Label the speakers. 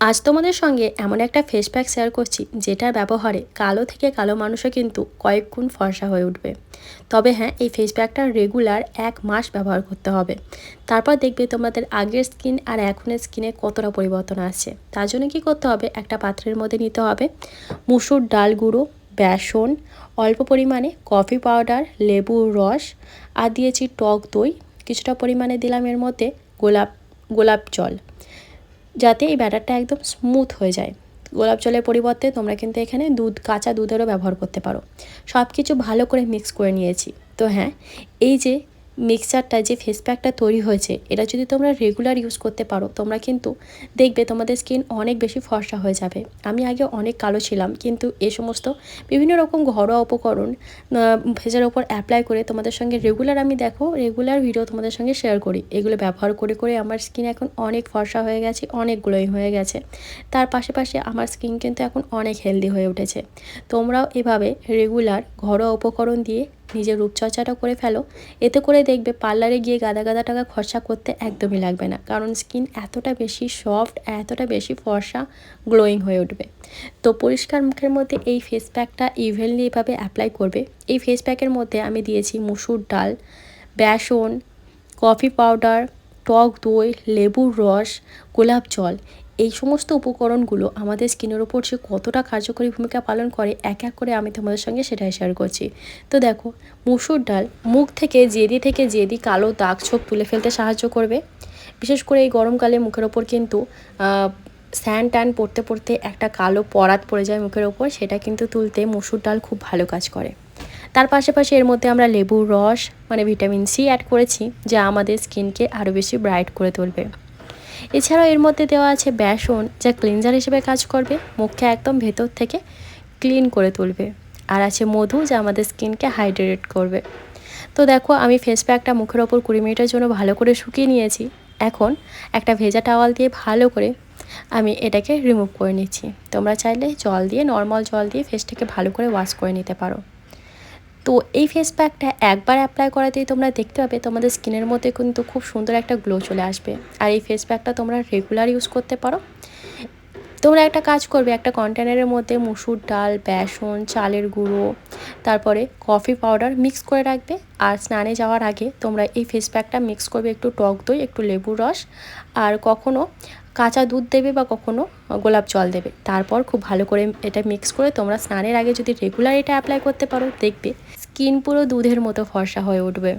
Speaker 1: আজ তোমাদের সঙ্গে এমন একটা ফেস প্যাক শেয়ার করছি যেটার ব্যবহারে কালো থেকে কালো মানুষও কিন্তু কয়েক গুণ ফর্সা হয়ে উঠবে। তবে হ্যাঁ এই ফেস প্যাকটা রেগুলার এক মাস ব্যবহার করতে হবে। তারপর দেখবে তোমাদের আগের স্কিন আর এখনের স্কিনে কতটা পরিবর্তন আসছে। তার জন্য কী করতে হবে? একটা পাত্রের মধ্যে নিতে হবে মুসুর ডাল গুঁড়ো, বেসন, অল্প পরিমাণে কফি পাউডার লেবুর রস, আর দিয়েছি টক দই। কিছুটা পরিমাণে দিলাম এর মধ্যে গোলাপ গোলাপ জল। যাতে এই ব্যাটারটা একদম স্মুথ হয়ে যায়। গোলাপ জলের পরিবর্তে তোমরা কিন্তু এখানে দুধ, কাঁচা দুধেরও ব্যবহার করতে পারো। সব কিছু ভালো করে মিক্স করে নিয়েছি। তো হ্যাঁ এই যে মিক্সচারটা যে ফেস প্যাকটা তৈরি হয়েছে, এটা যদি তোমরা রেগুলার ইউজ করতে পারো, তোমরা কিন্তু দেখবে তোমাদের স্কিন অনেক বেশি ফর্সা হয়ে যাবে। আমি আগে অনেক কালো ছিলাম, কিন্তু এ সমস্ত বিভিন্ন রকম ঘরোয়া উপকরণ ফেসের ওপর অ্যাপ্লাই করে তোমাদের সঙ্গে রেগুলার আমি দেখো রেগুলার ভিডিও তোমাদের সঙ্গে শেয়ার করি। এগুলো ব্যবহার করে করে আমার স্কিন এখন অনেক ফর্সা হয়ে গেছে, অনেক গ্লোয়িং হয়ে গেছে। তার পাশাপাশি আমার স্কিন কিন্তু এখন অনেক হেলদি হয়ে উঠেছে। তোমরাও এভাবে রেগুলার ঘরোয়া উপকরণ দিয়ে নিজের রূপচর্চাটা করে ফেলো। এতে করে দেখবে পার্লারে গিয়ে গাদা গাদা টাকা খরচা করতে একদমই লাগবে না। কারণ স্কিন এতটা বেশি সফট, এতটা বেশি ফর্সা, গ্লোয়িং হয়ে উঠবে। তো পরিষ্কার মুখের মধ্যে এই ফেস প্যাকটা ইভেনলি এভাবে অ্যাপ্লাই করবে। এই ফেস প্যাকের মধ্যে আমি দিয়েছি মুসুর ডাল, বেসন কফি পাউডার টক দই, লেবুর রস, গোলাপ জল। এই সমস্ত উপকরণগুলো আমাদের স্কিনের ওপর যে কতটা কার্যকরী ভূমিকা পালন করে, এক এক করে আমি তোমাদের সঙ্গে সেটাই শেয়ার করছি। তো দেখো, মুসুর ডাল মুখ থেকে জেদি থেকে জেদি কালো দাগ ছোপ তুলে ফেলতে সাহায্য করবে। বিশেষ করে এই গরমকালে মুখের ওপর কিন্তু স্যান ট্যান পড়তে পড়তে একটা কালো পরাত পড়ে যায় মুখের ওপর, সেটা কিন্তু তুলতে মুসুর ডাল খুব ভালো কাজ করে। তার পাশাপাশি এর মধ্যে আমরা লেবুর রস মানে ভিটামিন সি অ্যাড করেছি, যা আমাদের স্কিনকে আরও বেশি ব্রাইট করে তুলবে। এছাড়াও এর মধ্যে দেওয়া আছে বেসন, যা ক্লিনজার হিসেবে কাজ করবে, মুখকে একদম ভেতর থেকে ক্লিন করে তুলবে। আর আছে মধু, যা আমাদের স্কিনকে হাইড্রেট করবে। তো দেখো, আমি ফেস প্যাকটা মুখের ওপর কুড়ি মিনিটের জন্য ভালো করে শুকিয়ে নিয়েছি। এখন একটা ভেজা টাওয়াল দিয়ে ভালো করে আমি এটাকে রিমুভ করে নিচ্ছি। তোমরা চাইলে জল দিয়ে নর্মাল জল দিয়ে ফেসটাকে ভালো করে ওয়াশ করে নিতে পারো। তো এই ফেস প্যাকটা একবার অ্যাপ্লাই করাতেই তোমরা দেখতে পাবে, তোমাদের স্কিনের মধ্যে কিন্তু খুব সুন্দর একটা গ্লো চলে আসবে। আর এই ফেস প্যাকটা তোমরা রেগুলার ইউজ করতে পারো। তোমরা একটা কাজ করবে, একটা কন্টেনারের মধ্যে মুসুর ডাল, বেসন, চালের গুঁড়ো, তারপরে কফি পাউডার মিক্স করে রাখবে। আর স্নানে যাওয়ার আগে তোমরা এই ফেস প্যাকটা মিক্স করবে একটু টক দই, একটু লেবুর রস, আর কখনো কাঁচা দুধ দেবে বা কখনো গোলাপ জল দেবে। তারপর খুব ভালো করে এটা মিক্স করে তোমরা স্নানের আগে যদি রেগুলার এটা অ্যাপ্লাই করতে পারো, দেখবে স্কিন পুরো দুধের মতো ফর্সা হয়ে উঠবে।